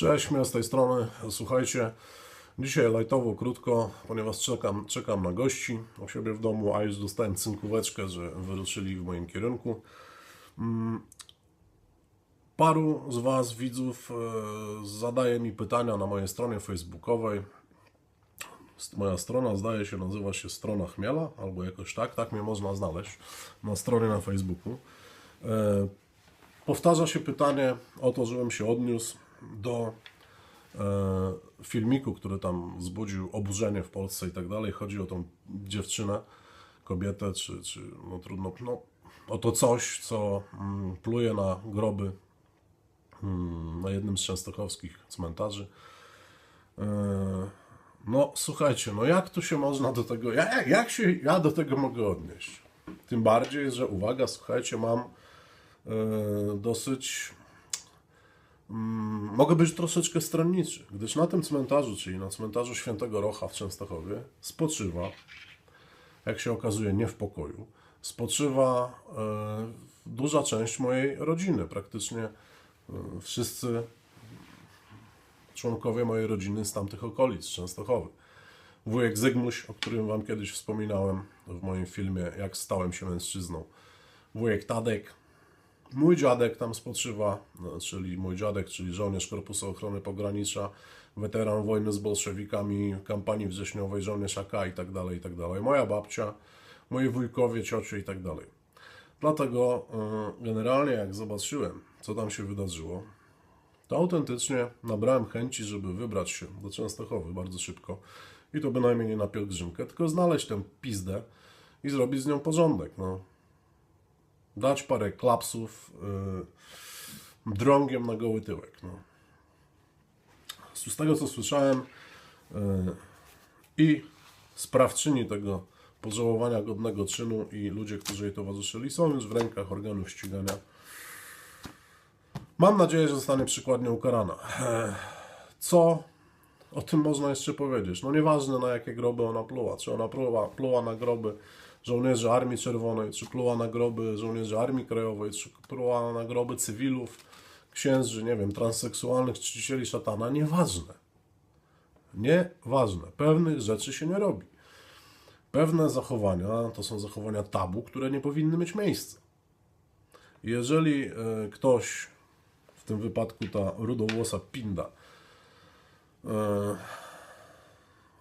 Cześć, miał z tej strony. Słuchajcie, dzisiaj lajtowo, krótko, ponieważ czekam, czekam na gości u siebie w domu, a już dostałem cynkóweczkę, że wyruszyli w moim kierunku. Mm, Paru z Was, widzów, e, zadaje mi pytania na mojej stronie facebookowej. Moja strona zdaje się nazywa się Strona Chmiela, albo jakoś tak, tak mnie można znaleźć na stronie na Facebooku. E, Powtarza się pytanie o to, żebym się odniósł do e, filmiku, który tam wzbudził oburzenie w Polsce i tak dalej. Chodzi o tą dziewczynę, kobietę, czy, czy no trudno, no, o to coś, co mm, pluje na groby mm, na jednym z częstochowskich cmentarzy. E, no słuchajcie, no jak tu się można do tego, jak, jak się ja do tego mogę odnieść? Tym bardziej, że uwaga, słuchajcie, mam e, dosyć mogę być troszeczkę stronniczy, gdyż na tym cmentarzu, czyli na cmentarzu Świętego Rocha w Częstochowie, spoczywa, jak się okazuje, nie w pokoju, spoczywa e, duża część mojej rodziny. Praktycznie e, wszyscy członkowie mojej rodziny z tamtych okolic, z Częstochowy. Wujek Zygmuś, o którym Wam kiedyś wspominałem w moim filmie, jak stałem się mężczyzną. Wujek Tadek, Mój dziadek tam spoczywa, no, czyli mój dziadek, czyli żołnierz Korpusu Ochrony Pogranicza, weteran wojny z bolszewikami, kampanii wrześniowej, żołnierz AK i tak dalej, i tak dalej. Moja babcia, moi wujkowie, ciocie i tak dalej. Dlatego y, generalnie jak zobaczyłem, co tam się wydarzyło, to autentycznie nabrałem chęci, żeby wybrać się do Częstochowy bardzo szybko. I to bynajmniej nie na pielgrzymkę, tylko znaleźć tę pizdę i zrobić z nią porządek. No dać parę klapsów yy, drągiem na goły tyłek. No. Z tego co słyszałem yy, i sprawczyni tego pożałowania godnego czynu i ludzie, którzy jej towarzyszyli są już w rękach organów ścigania. Mam nadzieję, że zostanie przykładnie ukarana. Ech, Co o tym można jeszcze powiedzieć? No nieważne na jakie groby ona pluła. Czy ona pluła, pluła na groby żołnierzy Armii Czerwonej, czy pluła na groby żołnierzy Armii Krajowej, czy pluła na groby cywilów, księży, nie wiem, transseksualnych, czcicieli szatana. Nieważne. Nieważne. Pewnych rzeczy się nie robi. Pewne zachowania to są zachowania tabu, które nie powinny mieć miejsca. Jeżeli e, ktoś, w tym wypadku ta rudowłosa pinda,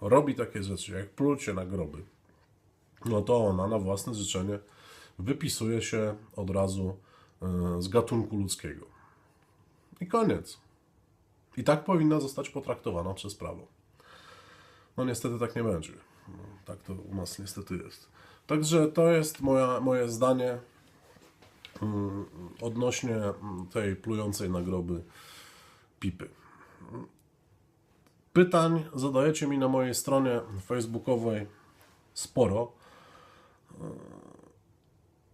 robi takie rzeczy jak plucie na groby, no to ona na własne życzenie wypisuje się od razu e, z gatunku ludzkiego. I koniec. I tak powinna zostać potraktowana przez prawo. No niestety tak nie będzie. No, tak to u nas niestety jest. Także to jest moja, moje zdanie mm, odnośnie mm, tej plującej na groby pipy. Pytań zadajecie mi na mojej stronie facebookowej sporo.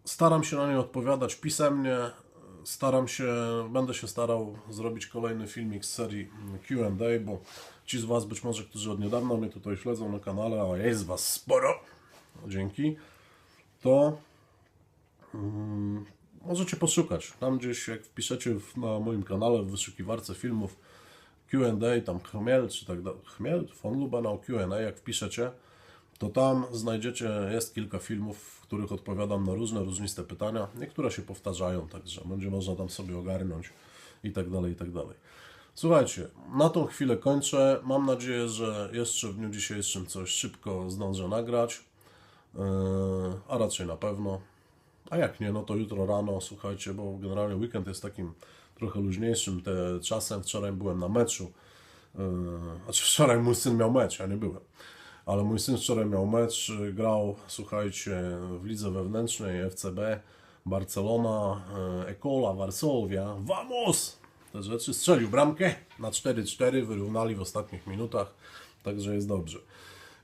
Staram się na nie odpowiadać pisemnie. Staram się, będę się starał zrobić kolejny filmik z serii QA, bo ci z Was być może, którzy od niedawna mnie tutaj śledzą na kanale, a jest Was sporo, dzięki, to mm, możecie poszukać. Tam gdzieś, jak wpiszecie na moim kanale w wyszukiwarce filmów QA, tam chmiel, czy tak dalej, chmiel, von Lubenau QA, jak wpiszecie, to tam znajdziecie, jest kilka filmów, w których odpowiadam na różne, różniste pytania. Niektóre się powtarzają, także będzie można tam sobie ogarnąć i tak dalej, i tak dalej. Słuchajcie, na tą chwilę kończę. Mam nadzieję, że jeszcze w dniu dzisiejszym coś szybko zdążę nagrać, yy, a raczej na pewno. A jak nie, no to jutro rano, słuchajcie, bo generalnie weekend jest takim trochę luźniejszym te czasem. Wczoraj byłem na meczu, yy, znaczy wczoraj mój syn miał mecz, ja nie byłem ale mój syn wczoraj miał mecz, grał, słuchajcie, w lidze wewnętrznej FCB, Barcelona, e, Ekola, Varsovia, vamos! Te rzeczy, strzelił bramkę na 4-4, wyrównali w ostatnich minutach, także jest dobrze.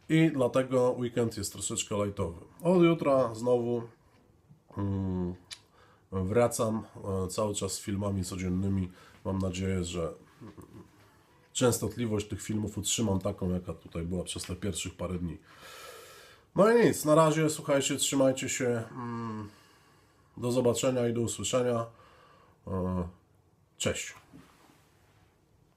I dlatego weekend jest troszeczkę lajtowy. Od jutra znowu mm, wracam e, cały czas z filmami codziennymi. Mam nadzieję, że częstotliwość tych filmów utrzymam taką, jaka tutaj była przez te pierwszych parę dni. No i nic, na razie słuchajcie, trzymajcie się. mm, Do zobaczenia i do usłyszenia. E, Cześć.